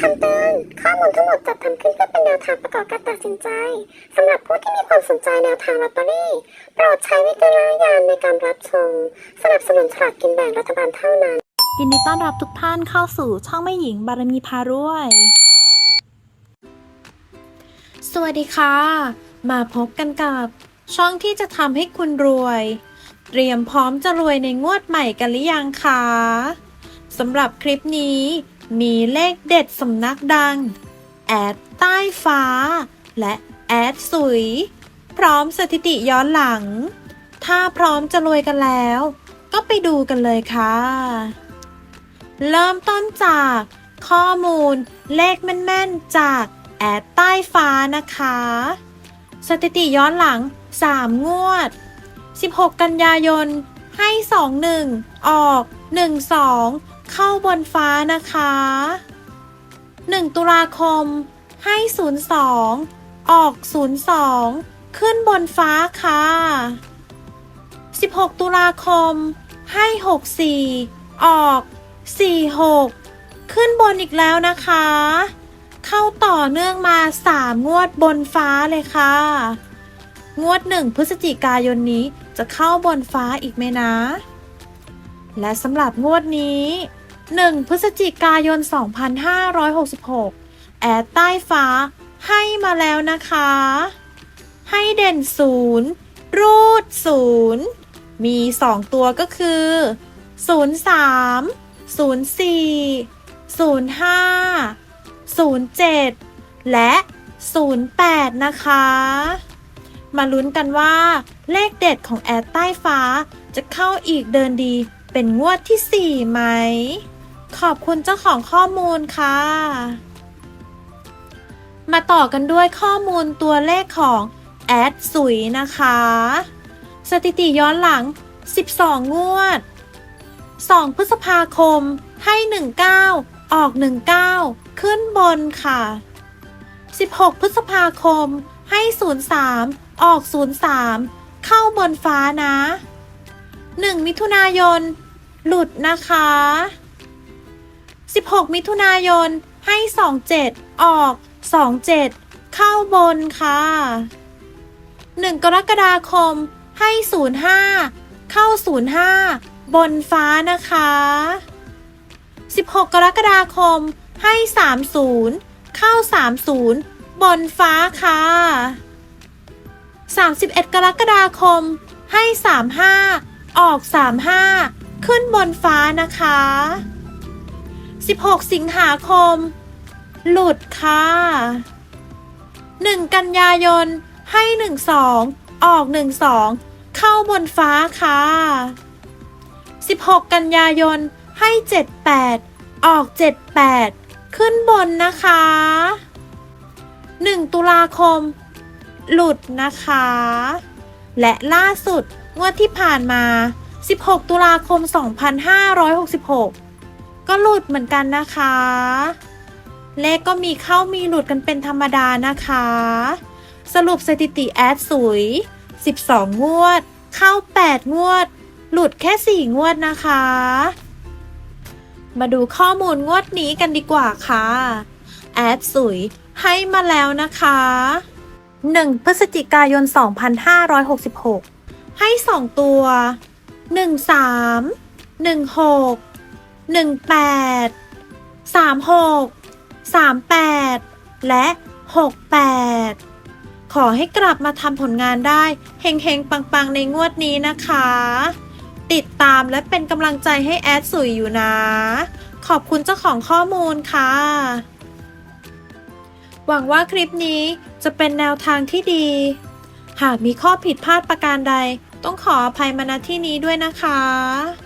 คำเตือนข้อมูลทั้งหมดจัดทำขึ้นเพื่อเป็นแนวทางประกอบการตัดสินใจสำหรับผู้ที่มีความสนใจแนวทางลอตเตอรี่โปรดใช้วิจารณญาณในการรับชมสนับสนุนฉลากกินแบ่งรัฐบาลเท่านั้น ยินดีต้อนรับทุกท่านเข้าสู่ช่องแม่หญิงบารมีพารวย สวัสดีค่ะ มาพบกันกับช่องที่จะทำให้คุณรวย เตรียมพร้อมจะรวยในงวดใหม่กันหรือยังคะสำหรับคลิปนี้ มีเลขเด็ดสำนักดัง แอดใต้ฟ้า และแอดสุย พร้อมสถิติย้อนหลัง ถ้าพร้อมจะรวยกันแล้ว ก็ไปดูกันเลยค่ะ เริ่มต้นจากข้อมูลเลขแม่นๆจากแอดใต้ฟ้านะคะ สถิติย้อนหลัง 3 งวด 16 กันยายนให้ 21 ออก 12 เข้าบนฟ้านะคะ 1 ตุลาคม ให้ 02 ออก 02 ขึ้นบนฟ้าค่ะ 16 ตุลาคม ให้ 64 ออก 46 ขึ้นบนอีกแล้วนะคะ เข้าต่อเนื่องมา 3 งวดบนฟ้าเลยค่ะ งวด 1 พฤศจิกายนนี้จะเข้าบนฟ้าอีกไหมนะและสำหรับงวดนี้ 1 พฤศจิกายน 2566 แอดใต้ฟ้า ให้มาแล้วนะคะ ให้เด่นศูนย์รูดศูนย์มี 2 ตัวก็คือ 03 04 05 07 และ 08 นะคะ มาลุ้นกันว่า เลขเด็ดของแอดใต้ฟ้าจะเข้าอีกเดินดีเป็นงวดที่ 4 ไหม ขอบคุณเจ้าของข้อมูลค่ะ มาต่อกันด้วยข้อมูลตัวเลขของแอดสุยนะคะ สถิติย้อนหลัง 12 งวด 2 พฤษภาคมให้ 19 ออก 19 ขึ้นบนค่ะ 16 พฤษภาคมให้ 03 ออก 03 เข้าบนฟ้านะ 1 มิถุนายน หลุดนะคะ 16 มิถุนายน ให้ 27 ออก 27 เข้าบนค่ะ 1 กรกฎาคม ให้ 05 เข้า 05 บนฟ้านะคะ 16 กรกฎาคม ให้ 30 เข้า 30 บนฟ้าค่ะ 31 กรกฎาคม ให้ 35 ออก 35 ขึ้นบนฟ้านะคะ 16 สิงหาคม หลุดค่ะ 1 กันยายน ให้ 12 ออก 12 เข้าบนฟ้าค่ะ 16 กันยายน ให้ 78 ออก 78 ขึ้นบนนะคะ 1 ตุลาคม หลุดนะคะ และล่าสุดงวดที่ผ่านมา 16 ตุลาคม 2566 ก็หลุดเหมือนกันนะคะ เลขก็มีเข้ามีหลุดกันเป็นธรรมดานะคะ สรุปสถิติแอดสุย 12 งวด เข้า 8 งวด หลุดแค่ 4 งวดนะคะ มาดูข้อมูลงวดนี้กันดีกว่าค่ะ แอดสุยให้มาแล้วนะคะ 1 พฤศจิกายน 2566 ให้ 2 ตัว 13 16 18 36 38 และ 68 ขอให้กลับมาทำผลงานได้เฮงๆ ปังๆ ในงวดนี้นะคะ ติดตามและเป็นกำลังใจให้แอดสุยอยู่นะ ขอบคุณเจ้าของข้อมูลค่ะ หวังว่าคลิปนี้จะเป็นแนวทางที่ดี หากมีข้อผิดพลาดประการใด ต้องขออภัยมาณที่นี้ด้วยนะคะ